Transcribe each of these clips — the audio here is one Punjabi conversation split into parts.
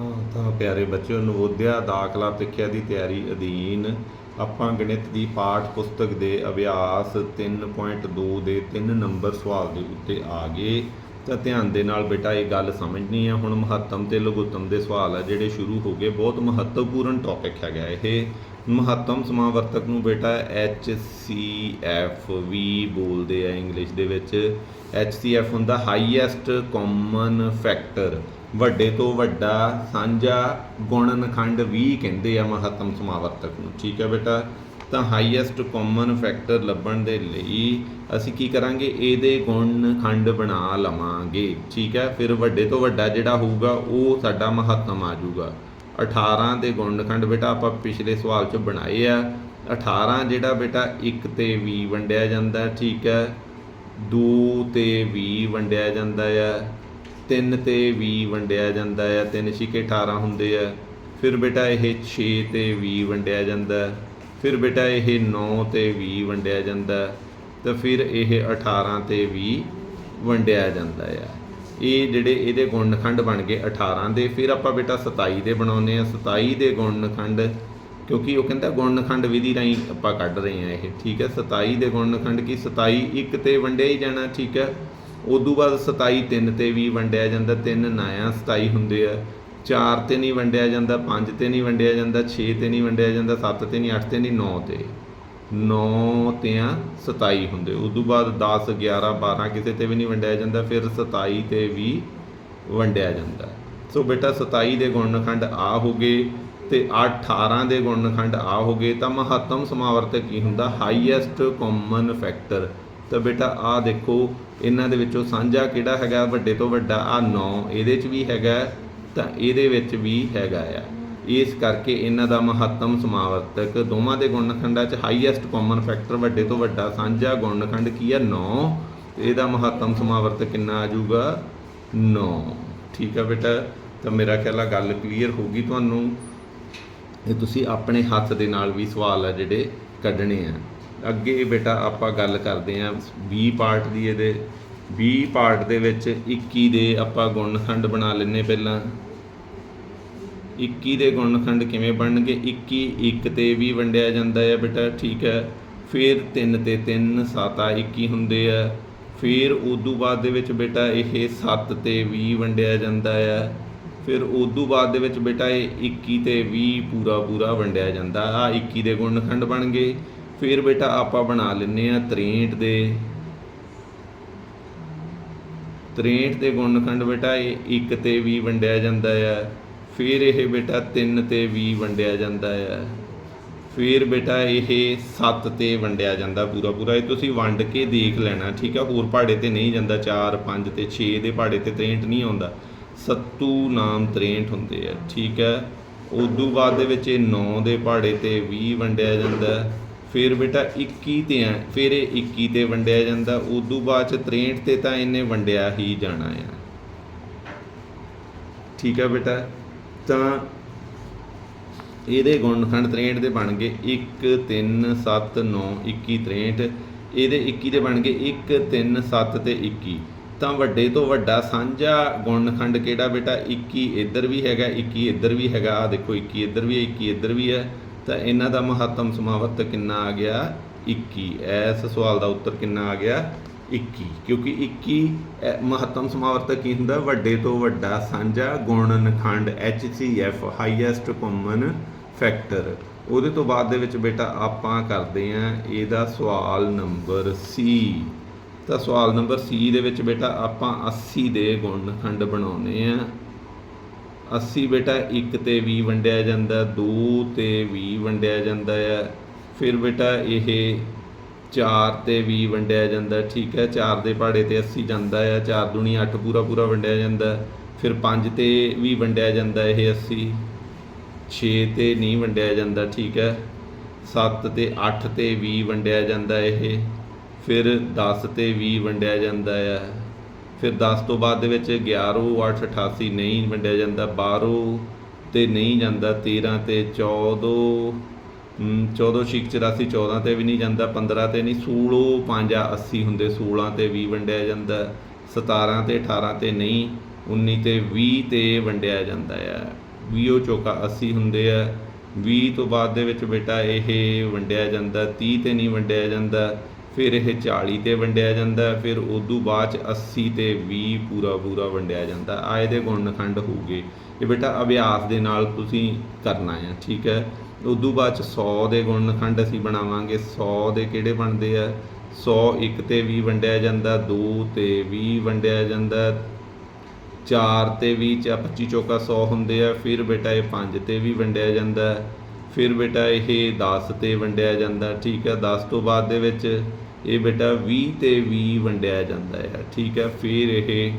ਹਾਂ, ਤਾਂ ਪਿਆਰੇ ਬੱਚਿਓ, ਨਵੋਦਿਆ ਦਾਖਲਾ ਪ੍ਰੀਖਿਆ ਦੀ ਤਿਆਰੀ ਅਧੀਨ ਆਪਾਂ ਗਣਿਤ ਦੀ ਪਾਠ ਪੁਸਤਕ ਦੇ ਅਭਿਆਸ 3.2 ਦੇ 3 ਨੰਬਰ ਸਵਾਲ ਦੇ ਉੱਤੇ ਆ ਗਏ। ਤਾਂ ਧਿਆਨ ਦੇ ਨਾਲ ਬੇਟਾ, ਇਹ ਗੱਲ ਸਮਝਣੀ ਹੈ ਹੁਣ ਮਹੱਤਮ ਤੇ ਲਘੁੱਤਮ ਦੇ ਸਵਾਲ ਆ, ਜਿਹੜੇ ਸ਼ੁਰੂ ਹੋ ਗਏ। ਬਹੁਤ ਮਹੱਤਵਪੂਰਨ ਟੌਪਿਕ ਹੈਗਾ ਇਹ। ਮਹੱਤਮ ਸਮਾਵਰਤਕ ਨੂੰ ਬੇਟਾ ਐਚ ਸੀ ਐਫ ਵੀ ਬੋਲਦੇ ਆ ਇੰਗਲਿਸ਼ ਦੇ ਵਿੱਚ। ਐਚ ਸੀ ਐਫ ਹੁੰਦਾ ਹਾਈਐਸਟ ਕਾਮਨ ਫੈਕਟਰ ਵੱਡੇ ਤੋਂ ਵੱਡਾ ਸਾਂਝਾ ਗੁਣਨਖੰਡ ਵੀ ਕਹਿੰਦੇ ਆ ਮਹੱਤਮ ਸਮਾਵਰਤਕ ਨੂੰ। ਠੀਕ ਹੈ ਬੇਟਾ? ਤਾਂ ਹਾਈਐਸਟ ਕਾਮਨ ਫੈਕਟਰ ਲੱਭਣ ਦੇ ਲਈ ਅਸੀਂ ਕੀ ਕਰਾਂਗੇ? ਇਹਦੇ ਗੁਣਨਖੰਡ ਬਣਾ ਲਵਾਂਗੇ। ਠੀਕ ਹੈ? ਫਿਰ ਵੱਡੇ ਤੋਂ ਵੱਡਾ ਜਿਹੜਾ ਹੋਊਗਾ, ਉਹ ਸਾਡਾ ਮਹੱਤਮ ਆ ਜਾਊਗਾ। 18 ਦੇ ਗੁਣਨਖੰਡ ਬੇਟਾ ਆਪਾਂ ਪਿਛਲੇ ਸਵਾਲ 'ਚ ਬਣਾਏ ਆ। 18 ਜਿਹੜਾ ਬੇਟਾ 1 ਤੇ 20 ਵੰਡਿਆ ਜਾਂਦਾ, ਠੀਕ ਹੈ। 2 ਤੇ 20 ਵੰਡਿਆ ਜਾਂਦਾ ਆ 3 ਤੇ 20 ਵੰਡਿਆ ਜਾਂਦਾ ਆ 3 ਛਿਕੇ 18 ਹੁੰਦੇ ਆ। ਫਿਰ ਬੇਟਾ ਇਹ 6 ਤੇ 20 ਵੰਡਿਆ ਜਾਂਦਾ, ਫਿਰ ਬੇਟਾ ਇਹ 9 ਤੇ 20 ਵੰਡਿਆ ਜਾਂਦਾ ਹੈ। ਤਾਂ ਫਿਰ ਇਹ 18 ਤੇ 20 ਵੰਡਿਆ ਜਾਂਦਾ ਆ। ਇਹ ਜਿਹੜੇ ਇਹਦੇ ਗੁਣਨਖੰਡ ਬਣ ਗਏ 18 ਦੇ, ਫਿਰ ਆਪਾਂ ਬੇਟਾ 27 ਦੇ ਬਣਾਉਨੇ ਆ 27 ਦੇ ਗੁਣਨਖੰਡ, ਕਿਉਂਕਿ ਉਹ ਕਹਿੰਦਾ ਗੁਣਨਖੰਡ ਵਿਧੀ ਰਾਹੀਂ ਆਪਾਂ ਕੱਢ ਰਹੇ ਆ ਇਹ, ਠੀਕ ਹੈ? 27 ਦੇ ਗੁਣਨਖੰਡ ਕੀ? 27 ਇੱਕ ਤੇ ਵੰਡਿਆ ਹੀ ਜਾਣਾ, ਠੀਕ ਹੈ? ਉਦੋਂ ਬਾਅਦ 27 ਤਿੰਨ ਤੇ ਵੀ ਵੰਡਿਆ ਜਾਂਦਾ, ਤਿੰਨ ਨਾਇਆ 27 ਹੁੰਦੇ ਆ। 4 ਤੇ ਨਹੀਂ ਵੰਡਿਆ ਜਾਂਦਾ 5 ਤੇ ਨਹੀਂ ਵੰਡਿਆ ਜਾਂਦਾ 6 ਤੇ ਨਹੀਂ ਵੰਡਿਆ ਜਾਂਦਾ 7 ਤੇ ਨਹੀਂ 8 ਤੇ ਨਹੀਂ 9 ਤੇ। 9 ਤੇ 27 ਹੁੰਦੇ। ਉਦੋਂ ਬਾਅਦ 10 11 12 ਕਿਸੇ ਤੇ ਵੀ ਨਹੀਂ ਵੰਡਿਆ ਜਾਂਦਾ, ਫਿਰ 27 ਤੇ ਵੀ ਵੰਡਿਆ ਜਾਂਦਾ। ਸੋ ਬੇਟਾ 27 ਦੇ ਗੁਣਨਖੰਡ ਆ ਹੋ ਗਏ ਤੇ 18 ਦੇ ਗੁਣਨਖੰਡ ਆ ਹੋ ਗਏ। ਤਾਂ ਮਹੱਤਮ ਸਮਾਵਰਤਕ ਕੀ ਹੁੰਦਾ? ਹਾਈਐਸਟ ਕਾਮਨ ਫੈਕਟਰ ਤਾਂ ਬੇਟਾ ਆ ਦੇਖੋ, ਇਹਨਾਂ ਦੇ ਵਿੱਚੋਂ ਸਾਂਝਾ ਕਿਹੜਾ ਹੈਗਾ? ਵੱਡੇ ਤੋਂ ਵੱਡਾ। ਆ 9 ਇਹਦੇ 'ਚ ਵੀ ਹੈਗਾ, ਤਾਂ ਇਹਦੇ ਵਿੱਚ ਵੀ ਹੈਗਾ ਆ। ਇਸ ਕਰਕੇ ਇਹਨਾਂ ਦਾ ਮਹੱਤਮ ਸਮਾਵਰਤਕ ਦੋਵਾਂ ਦੇ ਗੁਣਨਖੰਡਾਂ 'ਚ ਹਾਈਐਸਟ ਕਾਮਨ ਫੈਕਟਰ ਵੱਡੇ ਤੋਂ ਵੱਡਾ ਸਾਂਝਾ ਗੁਣਨਖੰਡ ਕੀ ਹੈ? 9 ਇਹਦਾ ਮਹੱਤਮ ਸਮਾਵਰਤਕ ਕਿੰਨਾ ਆ ਜਾਊਗਾ? 9 ਠੀਕ ਆ ਬੇਟਾ, ਤਾਂ ਮੇਰਾ ਖਿਆਲ ਆ ਗੱਲ ਕਲੀਅਰ ਹੋ ਗਈ ਤੁਹਾਨੂੰ? ਇਹ ਤੁਸੀਂ ਆਪਣੇ ਹੱਥ ਦੇ ਨਾਲ ਵੀ ਸਵਾਲ ਆ ਜਿਹੜੇ ਕੱਢਣੇ ਆ। ਅੱਗੇ ਬੇਟਾ ਆਪਾਂ ਗੱਲ ਕਰਦੇ ਆ 20 ਪਾਰਟ ਦੀ ਇਹਦੇ। 20 ਪਾਰਟ ਦੇ ਵਿੱਚ 21 ਦੇ ਆਪਾਂ ਗੁਣਨਖੰਡ ਬਣਾ ਲੈਨੇ ਪਹਿਲਾਂ। 21 ਦੇ ਗੁਣਨਖੰਡ ਕਿਵੇਂ ਬਣਨਗੇ? 21 1 ਤੇ ਵੀ ਵੰਡਿਆ ਜਾਂਦਾ ਹੈ ਬੇਟਾ, ਠੀਕ ਹੈ। ਫਿਰ 3 ਤੇ 3 7 ਆ 21 ਹੁੰਦੇ ਆ। ਫਿਰ ਉਦੋਂ ਬਾਅਦ ਦੇ ਵਿੱਚ ਬੇਟਾ ਇਹ 7 ਤੇ 20 ਵੰਡਿਆ ਜਾਂਦਾ ਆ। ਫਿਰ ਉਦੋਂ ਬਾਅਦ ਦੇ ਵਿੱਚ ਬੇਟਾ ਇਹ 21 ਤੇ 20 ਪੂਰਾ ਪੂਰਾ ਵੰਡਿਆ ਜਾਂਦਾ। ਆ 21 ਦੇ ਗੁਣਨਖੰਡ ਬਣ ਗਏ। ਫਿਰ ਬੇਟਾ ਆਪਾਂ ਬਣਾ ਲੈਨੇ ਆ 63 ਦੇ। 63 ਦੇ ਗੁਣਨਖੰਡ ਬੇਟਾ ਇਹ 1 ਤੇ 20 ਵੰਡਿਆ ਜਾਂਦਾ ਆ। ਫਿਰ ਇਹ ਬੇਟਾ 3 ਤੇ 20 ਵੰਡਿਆ ਜਾਂਦਾ ਹੈ ਫਿਰ ਬੇਟਾ ਇਹ 7 ਤੇ ਵੰਡਿਆ ਜਾਂਦਾ ਪੂਰਾ ਪੂਰਾ। ਇਹ ਤੁਸੀਂ ਵੰਡ ਕੇ ਦੇਖ ਲੈਣਾ, ਠੀਕ ਆ? ਹੋਰ ਪਹਾੜੇ ਤੇ ਨਹੀਂ ਜਾਂਦਾ 4 5 ਤੇ 6 ਦੇ ਪਹਾੜੇ ਤੇ 63 ਨਹੀਂ ਆਉਂਦਾ। ਸੱਤੂ ਨਾਮ 63 ਹੁੰਦੇ ਆ, ਠੀਕ ਹੈ ਉਦੋਂ ਬਾਅਦ ਦੇ ਵਿੱਚ ਇਹ 9 ਦੇ ਪਹਾੜੇ ਤੇ 20 ਵੰਡਿਆ ਜਾਂਦਾ। ਫਿਰ ਬੇਟਾ 21 ਤੇ ਆ ਫਿਰ ਇਹ 21 ਤੇ ਵੰਡਿਆ ਜਾਂਦਾ। ਉਦੋਂ ਬਾਅਦ ਚ 63 ਤੇ ਤਾਂ ਇਹਨੇ ਵੰਡਿਆ ਹੀ ਜਾਣਾ ਆ। ਠੀਕ ਹੈ ਬੇਟਾ? ਤਾਂ ਇਹਦੇ ਗੁਣਨਖੰਡ 63 ਦੇ ਬਣ ਗਏ 1 3 7 9 21 63 ਇਹਦੇ 21 ਦੇ ਬਣ ਗਏ 1 3 7 ਤੇ 21 ਤਾਂ ਵੱਡੇ ਤੋਂ ਵੱਡਾ ਸਾਂਝਾ ਗੁਣਨਖੰਡ ਕਿਹੜਾ ਬੇਟਾ? 21 ਇੱਧਰ ਵੀ ਹੈਗਾ 21 ਇੱਧਰ ਵੀ ਹੈਗਾ। ਆ ਦੇਖੋ 21 ਇੱਧਰ ਵੀ ਹੈ 21 ਇੱਧਰ ਵੀ ਹੈ। ਤਾਂ ਇਹਨਾਂ ਦਾ ਮਹੱਤਮ ਸਮਾਵਰਤਕ ਕਿੰਨਾ ਆ ਗਿਆ? 21 ਇਸ ਸਵਾਲ ਦਾ ਉੱਤਰ ਕਿੰਨਾ ਆ ਗਿਆ? 21 ਕਿਉਂਕਿ 21 ਮਹੱਤਮ ਸਮਾਵਰਤਕ ਕੀ ਹੁੰਦਾ? ਵੱਡੇ ਤੋਂ ਵੱਡਾ ਸਾਂਝਾ ਗੁਣਨਖੰਡ HCF ਹਾਈਐਸਟ ਕਾਮਨ ਫੈਕਟਰ ਉਹਦੇ ਤੋਂ ਬਾਅਦ ਦੇ ਵਿੱਚ ਬੇਟਾ ਆਪਾਂ ਕਰਦੇ ਆਂ ਇਹਦਾ ਸਵਾਲ ਨੰਬਰ C ਤਾਂ ਸਵਾਲ ਨੰਬਰ C ਦੇ ਵਿੱਚ ਬੇਟਾ ਆਪਾਂ 80 ਦੇ ਗੁਣਨਖੰਡ ਬਣਾਉਨੇ ਆ 80 ਬੇਟਾ 1 ਤੇ 20 ਵੰਡਿਆ ਜਾਂਦਾ 2 ਤੇ 20 ਵੰਡਿਆ ਜਾਂਦਾ ਹੈ ਫਿਰ ਬੇਟਾ ਇਹ 4 ਤੇ 20 ਵੰਡਿਆ ਜਾਂਦਾ, ਠੀਕ ਹੈ 4 ਦੇ ਪਹਾੜੇ ਤੇ 80 ਜਾਂਦਾ ਆ 4 ਦੁਨੀ 8 ਪੂਰਾ ਪੂਰਾ ਵੰਡਿਆ ਜਾਂਦਾ ਫਿਰ 5 ਤੇ ਵੀ ਵੰਡਿਆ ਜਾਂਦਾ ਇਹ 80 6 ਤੇ ਨਹੀਂ ਵੰਡਿਆ ਜਾਂਦਾ, ਠੀਕ ਹੈ 7 ਤੇ 8 ਤੇ 20 ਵੰਡਿਆ ਜਾਂਦਾ ਇਹ, ਫਿਰ 10 ਤੇ 20 ਵੰਡਿਆ ਜਾਂਦਾ ਆ ਫਿਰ 10 ਤੋਂ ਬਾਅਦ ਦੇ ਵਿੱਚ 11 8 88 ਨਹੀਂ ਵੰਡਿਆ ਜਾਂਦਾ 12 ਤੇ ਨਹੀਂ ਜਾਂਦਾ 13 ਤੇ 14 14 ਛਿਕ 84 14 ਤੇ ਵੀ ਨਹੀਂ ਜਾਂਦਾ 15 ਤੇ ਨਹੀਂ 16 5 80 ਹੁੰਦੇ 16 ਤੇ 20 ਵੰਡਿਆ ਜਾਂਦਾ 17 ਤੇ 18 ਤੇ ਨਹੀਂ 19 ਤੇ 20 ਤੇ ਵੰਡਿਆ ਜਾਂਦਾ ਆ। 20 ਚੌਕਾ 80 ਹੁੰਦੇ ਆ 20 ਤੋਂ ਬਾਅਦ ਦੇ ਵਿੱਚ ਬੇਟਾ ਇਹ ਵੰਡਿਆ ਜਾਂਦਾ 30 ਤੇ ਨਹੀਂ ਵੰਡਿਆ ਜਾਂਦਾ ਫਿਰ ਇਹ 40 ਤੇ ਵੰਡਿਆ ਜਾਂਦਾ, ਫਿਰ ਉਦੋਂ ਬਾਅਦ ਚ 80 ਤੇ 20 ਪੂਰਾ ਪੂਰਾ ਵੰਡਿਆ ਜਾਂਦਾ। ਆ ਇਹਦੇ ਗੁਣਨਖੰਡ ਹੋਊਗੇ ਇਹ ਬੇਟਾ ਅਭਿਆਸ ਦੇ ਨਾਲ ਤੁਸੀਂ ਕਰਨਾ ਆ, ਠੀਕ ਹੈ? ਉਦੋਂ ਬਾਅਦ ਚ 100 ਦੇ ਗੁਣਨਖੰਡ ਅਸੀਂ ਬਣਾਵਾਂਗੇ। 100 ਦੇ ਕਿਹੜੇ ਬਣਦੇ ਆ? 100 1 ਤੇ 20 ਵੰਡਿਆ ਜਾਂਦਾ 2 ਤੇ 20 ਵੰਡਿਆ ਜਾਂਦਾ 4 ਤੇ 20 ਚ 25 ਚੌਕਾ 100 ਹੁੰਦੇ ਆ, ਫਿਰ ਬੇਟਾ ਇਹ 5 ਤੇ ਵੀ ਵੰਡਿਆ ਜਾਂਦਾ, ਫਿਰ ਬੇਟਾ ਇਹ 10 ਤੇ ਵੰਡਿਆ ਜਾਂਦਾ, ਠੀਕ ਹੈ? 10 ਤੋਂ ਬਾਅਦ ਦੇ ਵਿੱਚ ਇਹ ਬੇਟਾ 20 ਤੇ 20 ਵੰਡਿਆ ਜਾਂਦਾ ਹੈ ਠੀਕ ਹੈ ਫਿਰ ਇਹ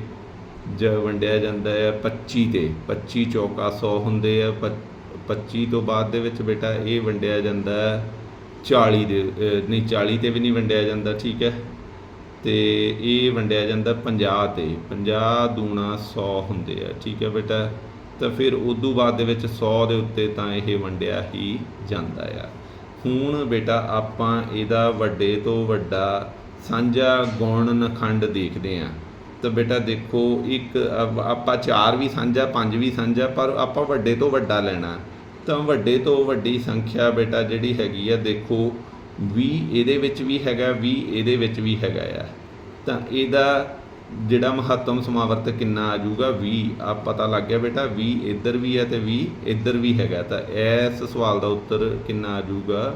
ਜ ਵੰਡਿਆ ਜਾਂਦਾ ਹੈ 25 ਤੇ 25 ਚੌਕਾ 100 ਹੁੰਦੇ ਆ ਪੱਚ- 25 ਤੋਂ ਬਾਅਦ ਦੇ ਵਿੱਚ ਬੇਟਾ ਇਹ ਵੰਡਿਆ ਜਾਂਦਾ ਹੈ 40 ਦੇ ਨਹੀਂ 40 ਤੇ ਵੀ ਨਹੀਂ ਵੰਡਿਆ ਜਾਂਦਾ, ਠੀਕ ਹੈ ਤੇ ਇਹ ਵੰਡਿਆ ਜਾਂਦਾ 50 ਤੇ 50 ਦੂਣਾ 100 ਹੁੰਦੇ ਆ, ਠੀਕ ਹੈ ਬੇਟਾ? ਤਾਂ ਫਿਰ ਉਦੋਂ ਬਾਅਦ ਦੇ ਵਿੱਚ 100 ਦੇ ਉੱਤੇ ਤਾਂ ਇਹ ਵੰਡਿਆ ਹੀ ਜਾਂਦਾ ਆ। ਹੁਣ ਬੇਟਾ, ਆਪਾਂ ਇਹਦਾ ਵੱਡੇ ਤੋਂ ਵੱਡਾ ਸਾਂਝਾ ਗੁਣਨਖੰਡ ਦੇਖਦੇ ਆ ਤਾਂ ਬੇਟਾ ਦੇਖੋ, ਇੱਕ ਆਪਾਂ ਚਾਰ ਵੀ ਸਾਂਝਾ, ਪੰਜ ਵੀ ਸਾਂਝਾ, ਪਰ ਆਪਾਂ ਵੱਡੇ ਤੋਂ ਵੱਡਾ ਲੈਣਾ। ਤਾਂ ਵੱਡੇ ਤੋਂ ਵੱਡੀ ਸੰਖਿਆ ਬੇਟਾ ਜਿਹੜੀ ਹੈਗੀ ਆ, ਦੇਖੋ 20 ਇਹਦੇ ਵਿੱਚ ਵੀ ਹੈਗਾ 20 ਇਹਦੇ ਵਿੱਚ ਵੀ ਹੈਗਾ ਆ। ਤਾਂ ਇਹਦਾ ਜਿਹੜਾ ਮਹੱਤਮ ਸਮਾਵਰਤ ਕਿੰਨਾ ਆ ਜਾਊਗਾ? 20 ਆ ਪਤਾ ਲੱਗ ਗਿਆ ਬੇਟਾ 20 ਇੱਧਰ ਵੀ ਹੈ ਤੇ 20 ਇੱਧਰ ਵੀ ਹੈਗਾ। ਤਾਂ ਇਸ ਸਵਾਲ ਦਾ ਉੱਤਰ ਕਿੰਨਾ ਆ ਜਾਊਗਾ?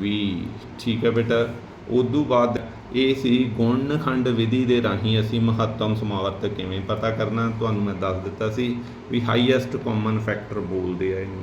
20 ਠੀਕ ਹੈ ਬੇਟਾ। ਉਦੋਂ ਬਾਅਦ ਇਹ ਸੀ ਗੁਣਨਖੰਡ ਵਿਧੀ ਦੇ ਰਾਹੀਂ ਅਸੀਂ ਮਹੱਤਮ ਸਮਾਵਰਤ ਕਿਵੇਂ ਪਤਾ ਕਰਨਾ? ਤੁਹਾਨੂੰ ਮੈਂ ਦੱਸ ਦਿੱਤਾ ਸੀ ਵੀ ਹਾਈਐਸਟ ਕਾਮਨ ਫੈਕਟਰ ਬੋਲਦੇ ਆ ਇਹਨੂੰ।